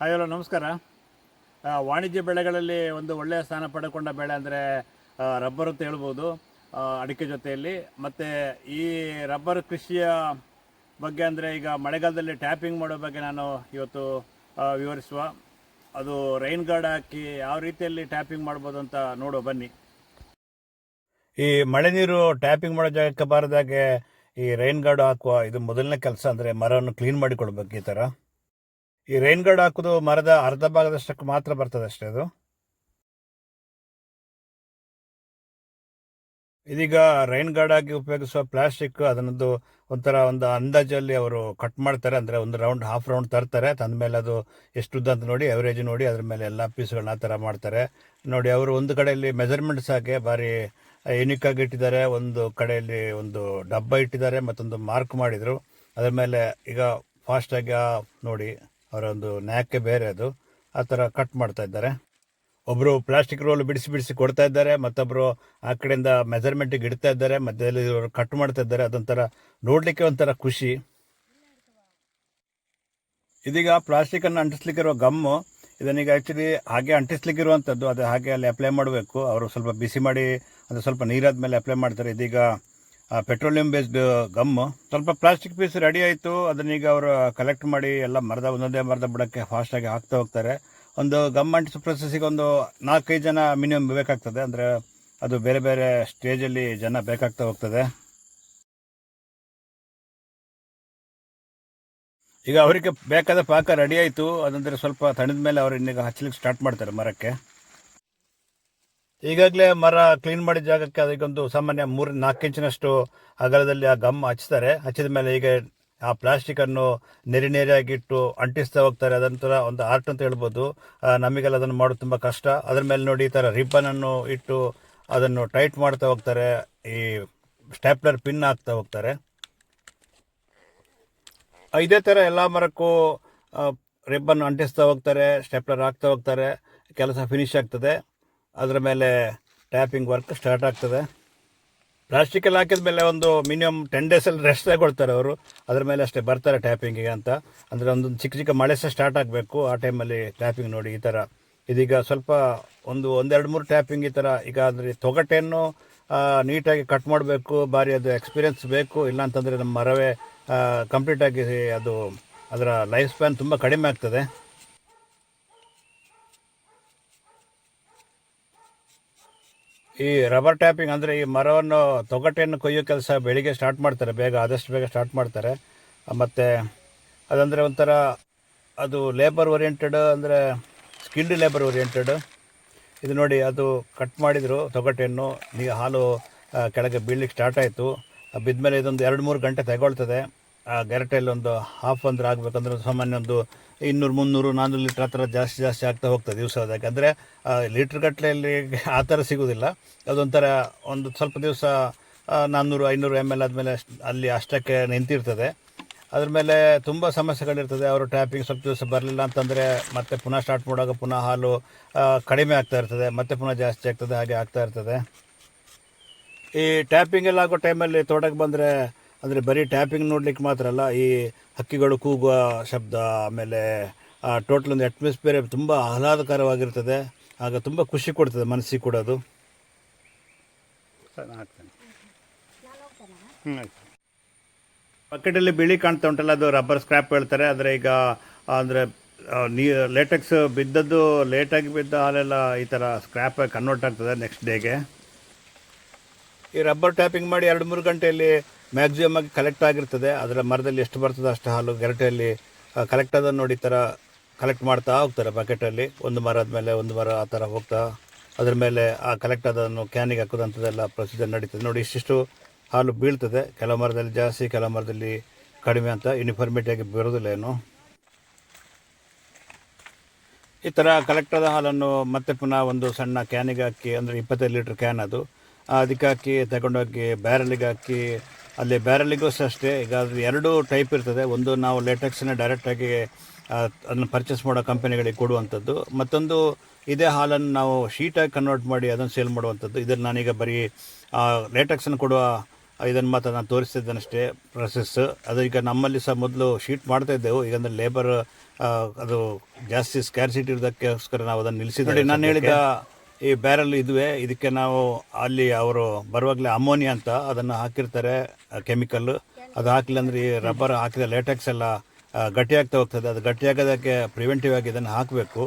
Hi, hello, ನಮಸ್ಕಾರ. ವಾಣಿಜ್ಯ ಬೆಳೆಗಳಲ್ಲಿ ಒಂದು ಒಳ್ಳೆಯ ಸ್ಥಾನ ಪಡೆಕೊಂಡ ಬೆಳೆ ಅಂದರೆ ರಬ್ಬರ್ ಅಂತ ಹೇಳ್ಬೋದು ಅಡಿಕೆ ಜೊತೆಯಲ್ಲಿ. ಮತ್ತು ಈ ರಬ್ಬರ್ ಕೃಷಿಯ ಬಗ್ಗೆ ಅಂದರೆ, ಈಗ ಮಳೆಗಾಲದಲ್ಲಿ ಟ್ಯಾಪಿಂಗ್ ಮಾಡೋ ಬಗ್ಗೆ ನಾನು ಇವತ್ತು ವಿವರಿಸುವ. ಅದು ರೈನ್ ಗಾರ್ಡ್ ಹಾಕಿ ಯಾವ ರೀತಿಯಲ್ಲಿ ಟ್ಯಾಪಿಂಗ್ ಮಾಡ್ಬೋದು ಅಂತ ನೋಡೋ ಬನ್ನಿ. ಈ ಮಳೆ ನೀರು ಟ್ಯಾಪಿಂಗ್ ಮಾಡೋ ಜಾಗಕ್ಕೆ ಬಾರದಾಗೆ ಈ ರೈನ್ ಗಾರ್ಡ್ ಹಾಕುವ ಇದು ಮೊದಲನೇ ಕೆಲಸ ಅಂದರೆ ಮರವನ್ನು ಕ್ಲೀನ್ ಮಾಡಿಕೊಳ್ಬೇಕು ಈ ಥರ ಈ ರೈನ್ ಗಾರ್ಡ್ ಹಾಕೋದು ಮರದ ಅರ್ಧ ಭಾಗದಷ್ಟಕ್ಕೆ ಮಾತ್ರ ಬರ್ತದೆ ಅಷ್ಟೇ ಅದು. ಇದೀಗ ರೈನ್ ಗಾರ್ಡ್ ಆಗಿ ಉಪಯೋಗಿಸುವ ಪ್ಲಾಸ್ಟಿಕ್ ಅದನ್ನೊಂದು ಒಂಥರ ಒಂದು ಅಂದಾಜಲ್ಲಿ ಅವರು ಕಟ್ ಮಾಡ್ತಾರೆ. ಅಂದರೆ ಒಂದು ರೌಂಡ್, ಹಾಫ್ ರೌಂಡ್ ತರ್ತಾರೆ. ತಂದ ಮೇಲೆ ಅದು ಎಷ್ಟು ಉದ್ದ ಅಂತ ನೋಡಿ ಅವರೇಜ್ ನೋಡಿ, ಅದ್ರ ಮೇಲೆ ಎಲ್ಲ ಪೀಸ್ಗಳನ್ನ ಆ ಥರ ಮಾಡ್ತಾರೆ. ನೋಡಿ, ಅವರು ಒಂದು ಕಡೆಯಲ್ಲಿ ಮೆಜರ್ಮೆಂಟ್ಸ್ ಹಾಕಿ ಭಾರಿ ಯುನಿಕ್ ಆಗಿ ಇಟ್ಟಿದ್ದಾರೆ. ಒಂದು ಕಡೆಯಲ್ಲಿ ಒಂದು ಡಬ್ಬ ಇಟ್ಟಿದ್ದಾರೆ, ಮತ್ತೊಂದು ಮಾರ್ಕ್ ಮಾಡಿದರು. ಅದ್ರ ಮೇಲೆ ಈಗ ಫಾಸ್ಟಾಗಿ ನೋಡಿ ಅವರ ಒಂದು ನ್ಯಾಕೆ ಬೇರೆ ಅದು. ಆ ಥರ ಕಟ್ ಮಾಡ್ತಾ ಇದ್ದಾರೆ. ಒಬ್ಬರು ಪ್ಲಾಸ್ಟಿಕ್ ರೋಲ್ ಬಿಡಿಸಿ ಬಿಡಿಸಿ ಕೊಡ್ತಾ ಇದ್ದಾರೆ ಮತ್ತೊಬ್ಬರು ಆ ಕಡೆಯಿಂದ ಮೆಜರ್ಮೆಂಟಿಗೆ ಇಡ್ತಾ ಇದ್ದಾರೆ, ಮಧ್ಯದಲ್ಲಿ ಇವರು ಕಟ್ ಮಾಡ್ತಾ ಇದ್ದಾರೆ. ಅದೊಂಥರ ನೋಡಲಿಕ್ಕೆ ಒಂಥರ ಖುಷಿ. ಇದೀಗ ಪ್ಲಾಸ್ಟಿಕನ್ನು ಅಂಟಿಸ್ಲಿಕ್ಕಿರೋ ಗಮ್ಮು ಇದನ್ನೀಗ ಆ್ಯಕ್ಚುಲಿ ಹಾಗೆ ಅಂಟಿಸ್ಲಿಕ್ಕಿರುವಂಥದ್ದು. ಅದು ಹಾಗೆ ಅಲ್ಲಿ ಅಪ್ಲೈ ಮಾಡಬೇಕು. ಅವರು ಸ್ವಲ್ಪ ಬಿಸಿ ಮಾಡಿ, ಅದು ಸ್ವಲ್ಪ ನೀರಾದ ಮೇಲೆ ಅಪ್ಲೈ ಮಾಡ್ತಾರೆ. ಇದೀಗ ಪೆಟ್ರೋಲಿಯಂ ಬೇಸ್ಡ್ ಗಮ್ಮು ಸ್ವಲ್ಪ ಪ್ಲಾಸ್ಟಿಕ್ ಪೀಸ್ ರೆಡಿ ಆಯಿತು. ಅದನ್ನೀಗ ಅವರು ಕಲೆಕ್ಟ್ ಮಾಡಿ ಎಲ್ಲ ಮರದ ಒಂದೊಂದೇ ಮರದ ಬುಡಕ್ಕೆ ಫಾಸ್ಟಾಗಿ ಹಾಕ್ತಾ ಹೋಗ್ತಾರೆ. ಒಂದು ಗಮ್ ಅಂಟಿಸೋ ಪ್ರೊಸೆಸ್ಸಿಗೆ ಒಂದು ನಾಲ್ಕೈದು ಜನ ಮಿನಿಮಮ್ ಬೇಕಾಗ್ತದೆ. ಅಂದರೆ ಅದು ಬೇರೆ ಬೇರೆ ಸ್ಟೇಜಲ್ಲಿ ಜನ ಬೇಕಾಗ್ತಾ ಹೋಗ್ತದೆ. ಈಗ ಅವರಿಗೆ ಬೇಕಾದ ಪಾಕ ರೆಡಿ ಆಯಿತು. ಅದಂದರೆ ಸ್ವಲ್ಪ ತಣಿದ ಮೇಲೆ ಅವರು ಇನ್ನೀಗ ಹಚ್ಚಲಿಕ್ಕೆ ಸ್ಟಾರ್ಟ್ ಮಾಡ್ತಾರೆ ಮರಕ್ಕೆ. ಈಗಾಗಲೇ ಮರ ಕ್ಲೀನ್ ಮಾಡಿದ ಜಾಗಕ್ಕೆ ಅದಕ್ಕೊಂದು ಸಾಮಾನ್ಯ ಮೂರು ನಾಲ್ಕು ಇಂಚಿನಷ್ಟು ಅಗಲದಲ್ಲಿ ಆ ಗಮ್ ಹಚ್ತಾರೆ. ಹಚ್ಚಿದ ಮೇಲೆ ಈಗ ಆ ಪ್ಲಾಸ್ಟಿಕ್ ಅನ್ನು ನೆರೆ ನೆರೆಯಾಗಿಟ್ಟು ಅಂಟಿಸ್ತಾ ಹೋಗ್ತಾರೆ. ಅದಂತರ ಒಂದು ಆರ್ಟ್ ಅಂತ ಹೇಳ್ಬೋದು. ನಮಗೆಲ್ಲ ಅದನ್ನು ಮಾಡೋದು ತುಂಬ ಕಷ್ಟ. ಅದ್ರ ಮೇಲೆ ನೋಡಿ ಈ ಥರ ರಿಬ್ಬನ್ ಅನ್ನು ಇಟ್ಟು ಅದನ್ನು ಟೈಟ್ ಮಾಡ್ತಾ ಹೋಗ್ತಾರೆ. ಈ ಸ್ಟ್ಯಾಪ್ಲರ್ ಪಿನ್ ಹಾಕ್ತಾ ಹೋಗ್ತಾರೆ. ಇದೇ ಥರ ಎಲ್ಲ ಮರಕ್ಕೂ ರಿಬ್ಬನ್ ಅಂಟಿಸ್ತಾ ಹೋಗ್ತಾರೆ. ಸ್ಟೆಪ್ಲರ್ ಹಾಕ್ತಾ ಹೋಗ್ತಾರೆ. ಕೆಲಸ ಫಿನಿಶ್ ಆಗ್ತದೆ. ಅದರ ಮೇಲೆ ಟ್ಯಾಪಿಂಗ್ ವರ್ಕ್ ಸ್ಟಾರ್ಟ್ ಆಗ್ತದೆ. ಪ್ಲಾಸ್ಟಿಕಲ್ಲಿ ಹಾಕಿದ ಮೇಲೆ ಒಂದು ಮಿನಿಮಮ್ ಟೆನ್ ಡೇಸಲ್ಲಿ ರೆಸ್ಟ್ ತಗೊಳ್ತಾರೆ ಅವರು. ಅದ್ರ ಮೇಲೆ ಅಷ್ಟೇ ಬರ್ತಾರೆ ಟ್ಯಾಪಿಂಗಿಗೆ ಅಂತ. ಅಂದರೆ ಒಂದು ಚಿಕ್ಕ ಚಿಕ್ಕ ಮಳೆ ಸಹ ಸ್ಟಾರ್ಟ್ ಆಗಬೇಕು ಆ ಟೈಮಲ್ಲಿ ಟ್ಯಾಪಿಂಗ್ ನೋಡಿ ಈ ಥರ ಇದೀಗ ಸ್ವಲ್ಪ ಒಂದು ಒಂದೆರಡು ಮೂರು ಟ್ಯಾಪಿಂಗ್ ಈ ಥರ ಈಗ ಅಂದರೆ ತೊಗಟೆಯನ್ನು ನೀಟಾಗಿ ಕಟ್ ಮಾಡಬೇಕು. ಭಾರಿ ಅದು ಎಕ್ಸ್ಪೀರಿಯನ್ಸ್ ಬೇಕು. ಇಲ್ಲ ಅಂತಂದರೆ ನಮ್ಮ ಮರವೇ ಕಂಪ್ಲೀಟಾಗಿ ಅದು ಅದರ ಲೈಫ್ ಸ್ಪ್ಯಾನ್ ತುಂಬ ಕಡಿಮೆ ಆಗ್ತದೆ. ಈ ರಬ್ಬರ್ ಟ್ಯಾಪಿಂಗ್ ಅಂದರೆ ಈ ಮರವನ್ನು ತೊಗಟೆಯನ್ನು ಕೊಯ್ಯೋ ಕೆಲಸ ಬೆಳಿಗ್ಗೆ ಸ್ಟಾರ್ಟ್ ಮಾಡ್ತಾರೆ. ಬೇಗ, ಆದಷ್ಟು ಬೇಗ ಸ್ಟಾರ್ಟ್ ಮಾಡ್ತಾರೆ. ಮತ್ತು ಅದಂದರೆ ಒಂಥರ ಅದು ಲೇಬರ್ ಓರಿಯೆಂಟೆಡ್ ಅಂದರೆ ಸ್ಕಿಲ್ಡ್ ಲೇಬರ್ ಓರಿಯೆಂಟೆಡ್ ಇದು ನೋಡಿ, ಅದು ಕಟ್ ಮಾಡಿದರು ತೊಗಟೆಯನ್ನು. ಈಗ ಹಾಲು ಕೆಳಗೆ ಬೀಳಲಿಕ್ಕೆ ಸ್ಟಾರ್ಟ್ ಆಯಿತು. ಬಿದ್ಮೇಲೆ ಇದೊಂದು ಎರಡು ಮೂರು ಗಂಟೆ ತಗೊಳ್ತದೆ. ಆ ಗೆರಟೆಯಲ್ಲಿ ಒಂದು ಹಾಫ್ ಅಂದ್ರೆ ಆಗಬೇಕಂದ್ರೆ ಸಾಮಾನ್ಯ ಒಂದು ಇನ್ನೂರು, ಮುನ್ನೂರು ನಾನ್ನೂರು ಲೀಟ್ರ್ ಆ ಥರ ಜಾಸ್ತಿ ಜಾಸ್ತಿ ಆಗ್ತಾ ಹೋಗ್ತದೆ ದಿವಸ ಯಾಕಂದರೆ ಲೀಟ್ರ್ ಗಟ್ಟಲೆಯಲ್ಲಿ ಆ ಥರ ಸಿಗೋದಿಲ್ಲ. ಅದೊಂಥರ ಒಂದು ಸ್ವಲ್ಪ ದಿವಸ ನಾನ್ನೂರು ಐನೂರು ಎಂ ಎಲ್ ಆದಮೇಲೆ ಅಲ್ಲಿ ಅಷ್ಟಕ್ಕೆ ನಿಂತಿರ್ತದೆ. ಅದ್ರ ಮೇಲೆ ತುಂಬ ಸಮಸ್ಯೆಗಳಿರ್ತದೆ. ಅವರು ಟ್ಯಾಪಿಂಗ್ ಸ್ವಲ್ಪ ದಿವಸ ಬರಲಿಲ್ಲ ಅಂತಂದರೆ ಮತ್ತೆ ಪುನಃ ಸ್ಟಾರ್ಟ್ ಮಾಡುವಾಗ ಪುನಃ ಹಾಲು ಕಡಿಮೆ ಆಗ್ತಾ ಇರ್ತದೆ. ಮತ್ತೆ ಪುನಃ ಜಾಸ್ತಿ ಆಗ್ತದೆ, ಹಾಗೆ ಆಗ್ತಾ ಇರ್ತದೆ. ಈ ಟ್ಯಾಪಿಂಗ್ ಎಲ್ಲ ಆಗೋ ಟೈಮಲ್ಲಿ ತೋಟಕ್ಕೆ ಬಂದರೆ ಅಂದರೆ ಬರೀ ಟ್ಯಾಪಿಂಗ್ ನೋಡ್ಲಿಕ್ಕೆ ಮಾತ್ರ ಅಲ್ಲ, ಈ ಹಕ್ಕಿಗಳು ಕೂಗುವ ಶಬ್ದ, ಆಮೇಲೆ ಟೋಟಲ್ ಒಂದು ಅಟ್ಮಾಸ್ಫಿಯರ್ ತುಂಬ ಆಹ್ಲಾದಕರವಾಗಿರ್ತದೆ. ಆಗ ತುಂಬ ಖುಷಿ ಕೊಡ್ತದೆ ಮನಸ್ಸಿಗೆ ಕೂಡ ಅದು. ಬಕೆಟಲ್ಲಿ ಬಿಳಿ ಕಾಣ್ತಾ ಉಂಟಲ್ಲ, ಅದು ರಬ್ಬರ್ ಸ್ಕ್ರ್ಯಾಪ್ ಹೇಳ್ತಾರೆ. ಆದರೆ ಈಗ ಅಂದರೆ ನೀ ಲೇಟೆಕ್ಸ್ ಬಿದ್ದದ್ದು ಲೇಟಾಗಿ ಬಿದ್ದ ಹಾಲೆಲ್ಲ ಈ ಥರ ಸ್ಕ್ರ್ಯಾಪ್ ಕನ್ವರ್ಟ್ ಆಗ್ತದೆ ನೆಕ್ಸ್ಟ್ ಡೇಗೆ ಈ ರಬ್ಬರ್ ಟ್ಯಾಪಿಂಗ್ ಮಾಡಿ ಎರಡು ಮೂರು ಗಂಟೆಯಲ್ಲಿ ಮ್ಯಾಕ್ಸಿಮಮ್ ಆಗಿ ಕಲೆಕ್ಟ್ ಆಗಿರ್ತದೆ. ಅದರ ಮರದಲ್ಲಿ ಎಷ್ಟು ಬರ್ತದೆ ಅಷ್ಟು ಹಾಲು ಗೆರಟೆಯಲ್ಲಿ ಕಲೆಕ್ಟ್ ಅದನ್ನು ನೋಡಿ ಥರ ಕಲೆಕ್ಟ್ ಮಾಡ್ತಾ ಹೋಗ್ತಾರೆ ಬಕೆಟಲ್ಲಿ ಒಂದು ಮರ ಆದಮೇಲೆ ಒಂದು ಮರ ಆ ಥರ ಹೋಗ್ತಾ, ಅದ್ರ ಮೇಲೆ ಆ ಕಲೆಕ್ಟ್ ಅದನ್ನು ಕ್ಯಾನಿಗೆ ಹಾಕೋದಂಥದ್ದೆಲ್ಲ ಪ್ರೊಸೀಜರ್ ನಡೀತದೆ. ನೋಡಿ, ಇಷ್ಟಿಷ್ಟು ಹಾಲು ಬೀಳ್ತದೆ. ಕೆಲವು ಮರದಲ್ಲಿ ಜಾಸ್ತಿ, ಕೆಲವು ಮರದಲ್ಲಿ ಕಡಿಮೆ ಅಂತ ಯೂನಿಫಾರ್ಮಿಟಿಯಾಗಿ ಬರೋದಿಲ್ಲ ಏನು. ಈ ಥರ ಕಲೆಕ್ಟ್ ಆದ ಹಾಲನ್ನು ಮತ್ತೆ ಪುನಃ ಒಂದು ಸಣ್ಣ ಕ್ಯಾನಿಗೆ ಹಾಕಿ, ಅಂದರೆ ಇಪ್ಪತ್ತೈದು ಲೀಟ್ರ್ ಕ್ಯಾನ್ ಅದು. ಅದಕ್ಕೆ ಹಾಕಿ ತಗೊಂಡೋಗಿ ಬ್ಯಾರಲಿಗೆ ಹಾಕಿ ಅಲ್ಲಿ ಬ್ಯಾರಲಿಗೂ ಸಹ ಅಷ್ಟೇ ಈಗ ಅದು ಎರಡು ಟೈಪ್ ಇರ್ತದೆ. ಒಂದು ನಾವು ಲೇಟೆಕ್ಸನ್ನ ಡೈರೆಕ್ಟಾಗಿ ಅದನ್ನು ಪರ್ಚೇಸ್ ಮಾಡೋ ಕಂಪನಿಗಳಿಗೆ ಕೊಡುವಂಥದ್ದು. ಮತ್ತೊಂದು ಇದೇ ಹಾಲನ್ನು ನಾವು ಶೀಟಾಗಿ ಕನ್ವರ್ಟ್ ಮಾಡಿ ಅದನ್ನು ಸೇಲ್ ಮಾಡುವಂಥದ್ದು. ಇದನ್ನು ನಾನೀಗ ಬರೀ ಲೇಟೆಕ್ಸನ್ನು ಕೊಡುವ ಇದನ್ನು ಮಾತ್ರ ನಾನು ತೋರಿಸ್ತಿದ್ದೇನಷ್ಟೇ ಪ್ರೊಸೆಸ್ ಅದು ಈಗ ನಮ್ಮಲ್ಲಿ ಸಹ ಮೊದಲು ಶೀಟ್ ಮಾಡ್ತಾ ಇದ್ದೆವು. ಈಗ ಅಂದರೆ ಲೇಬರ್ ಅದು ಜಾಸ್ತಿ ಸ್ಕ್ಯಾರ್ಸಿಟಿ ಇರೋದಕ್ಕೋಸ್ಕರ ನಾವು ಅದನ್ನು ನಿಲ್ಲಿಸಿದ್ವಿ ನಾನು ಹೇಳಿದ ಈ ಬ್ಯಾರಲ್ ಇದುವೆ, ಇದಕ್ಕೆ ನಾವು ಅಲ್ಲಿ ಅವರು ಬರುವಾಗಲೇ ಅಮೋನಿಯಾ ಅಂತ ಅದನ್ನು ಹಾಕಿರ್ತಾರೆ ಕೆಮಿಕಲ್ ಅದು ಹಾಕಿಲ್ಲ ಅಂದರೆ ಈ ರಬ್ಬರ್ ಹಾಕಿದ ಲೇಟೆಕ್ಸ್ ಎಲ್ಲ ಗಟ್ಟಿಯಾಗ್ತಾ ಹೋಗ್ತದೆ. ಅದು ಗಟ್ಟಿಯಾಗೋದಕ್ಕೆ ಪ್ರಿವೆಂಟಿವ್ ಆಗಿ ಇದನ್ನು ಹಾಕಬೇಕು.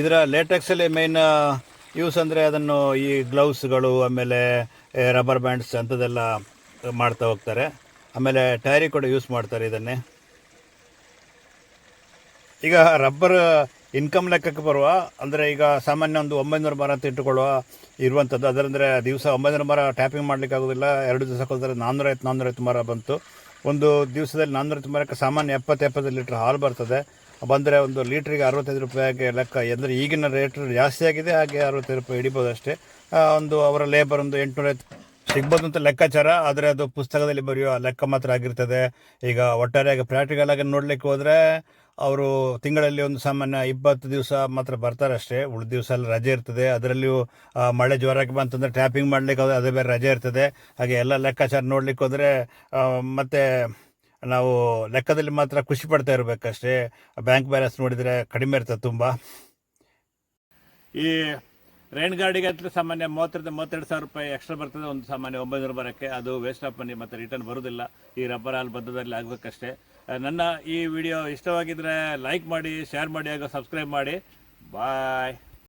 ಇದರ ಲೇಟೆಕ್ಸಲ್ಲಿ ಮೇಯ್ನ್ ಯೂಸ್ ಅಂದರೆ ಅದನ್ನು ಈ ಗ್ಲೌಸ್ಗಳು ಆಮೇಲೆ ರಬ್ಬರ್ ಬ್ಯಾಂಡ್ಸ್ ಅಂಥದ್ದೆಲ್ಲ ಮಾಡ್ತಾ ಹೋಗ್ತಾರೆ. ಆಮೇಲೆ ಟೈರಿ ಕೂಡ ಯೂಸ್ ಮಾಡ್ತಾರೆ ಇದನ್ನೇ. ಈಗ ರಬ್ಬರ್ ಇನ್ಕಮ್ ಲೆಕ್ಕಕ್ಕೆ ಬರುವ, ಅಂದರೆ ಈಗ ಸಾಮಾನ್ಯ ಒಂದು ಒಂಬೈನೂರ ಮರ ಅಂತ ಇಟ್ಟುಕೊಳ್ಳುವ ಇರುವಂಥದ್ದು ಅದರಂದರೆ ದಿವಸ ಒಂಬೈನೂರು ಮರ ಟ್ಯಾಪಿಂಗ್ ಮಾಡಲಿಕ್ಕೆ ಆಗೋದಿಲ್ಲ ಎರಡು ದಿವಸಕ್ಕೆ ಹೋದರೆ ನಾನ್ನೂರೈವತ್ತು ನಾನ್ನೂರೈವತ್ತು ಮರ ಬಂತು. ಒಂದು ದಿವಸದಲ್ಲಿ ನಾನ್ನೂರೈವತ್ತು ಮರಕ್ಕೆ ಸಾಮಾನ್ಯ ಎಪ್ಪತ್ತು ಎಪ್ಪತ್ತು ಲೀಟ್ರ್ ಹಾಲು ಬರ್ತದೆ. ಬಂದರೆ ಒಂದು ಲೀಟ್ರಿಗೆ ಅರವತ್ತೈದು ರೂಪಾಯಿಗೆ ಲೆಕ್ಕ. ಅಂದರೆ ಈಗಿನ ರೇಟ್ ಜಾಸ್ತಿ ಆಗಿದೆ ಹಾಗೆ ಅರವತ್ತೈದು ರೂಪಾಯಿ ಹಿಡಿಬೋದು ಅಷ್ಟೇ ಒಂದು ಅವರ ಲೇಬರ್ ಒಂದು ಎಂಟುನೂರೈವತ್ತು ಸಿಗ್ಬೋದು ಅಂತ ಲೆಕ್ಕಾಚಾರ, ಆದರೆ ಅದು ಪುಸ್ತಕದಲ್ಲಿ ಬರೆಯುವ ಲೆಕ್ಕ ಮಾತ್ರ ಆಗಿರ್ತದೆ. ಈಗ ಒಟ್ಟಾರೆಯಾಗಿ ಪ್ರಾಕ್ಟಿಕಲ್ ಆಗಿ ನೋಡಲಿಕ್ಕೆ ಹೋದರೆ, ಅವರು ತಿಂಗಳಲ್ಲಿ ಒಂದು ಸಾಮಾನ್ಯ ಇಪ್ಪತ್ತು ದಿವಸ ಮಾತ್ರ ಬರ್ತಾರೆ ಅಷ್ಟೇ. ಉಳಿದ ದಿವಸ ಎಲ್ಲ ರಜೆ ಇರ್ತದೆ. ಅದರಲ್ಲಿಯೂ ಮಳೆ ಜೋರಾಗಿ ಬಂತಂದ್ರೆ ಟ್ಯಾಪಿಂಗ್ ಮಾಡ್ಲಿಕ್ಕೆ ಹೋದ್ರೆ ಅದೇ ಬೇರೆ ರಜೆ ಇರ್ತದೆ. ಹಾಗೆ ಎಲ್ಲ ಲೆಕ್ಕಾಚಾರ ನೋಡಲಿಕ್ಕೆ ಹೋದರೆ ಮತ್ತೆ ನಾವು ಲೆಕ್ಕದಲ್ಲಿ ಮಾತ್ರ ಖುಷಿ ಪಡ್ತಾ ಇರಬೇಕಷ್ಟೇ. ಬ್ಯಾಂಕ್ ಬ್ಯಾಲೆನ್ಸ್ ನೋಡಿದರೆ ಕಡಿಮೆ ಇರ್ತದೆ ತುಂಬ. ಈ ರೈನ್ ಗಾಡಿಗೆ ಅಂತ ಸಾಮಾನ್ಯ ಮೂವತ್ತರಿಂದ ಮೂವತ್ತೆರಡು ಸಾವಿರ ರೂಪಾಯಿ ಎಕ್ಸ್ಟ್ರಾ ಬರ್ತದೆ, ಒಂದು ಸಾಮಾನ್ಯ ಒಂಬೈನೂರು ಬರೋಕ್ಕೆ ಅದು ವೇಸ್ಟ್ ಆಫ್ ಮನಿ ಮತ್ತು ರಿಟರ್ನ್ ಬರೋದಿಲ್ಲ. ಈ ರಬ್ಬರ್ ಹಾಲು ಬದ್ಧದಲ್ಲಿ ಆಗಬೇಕಷ್ಟೇ. ನನ್ನ ಈ ವಿಡಿಯೋ ಇಷ್ಟವಾಗಿದ್ದರೆ ಲೈಕ್ ಮಾಡಿ ಶೇರ್ ಮಾಡಿ ಹಾಗೂ ಸಬ್ಸ್ಕ್ರೈಬ್ ಮಾಡಿ. ಬಾಯ್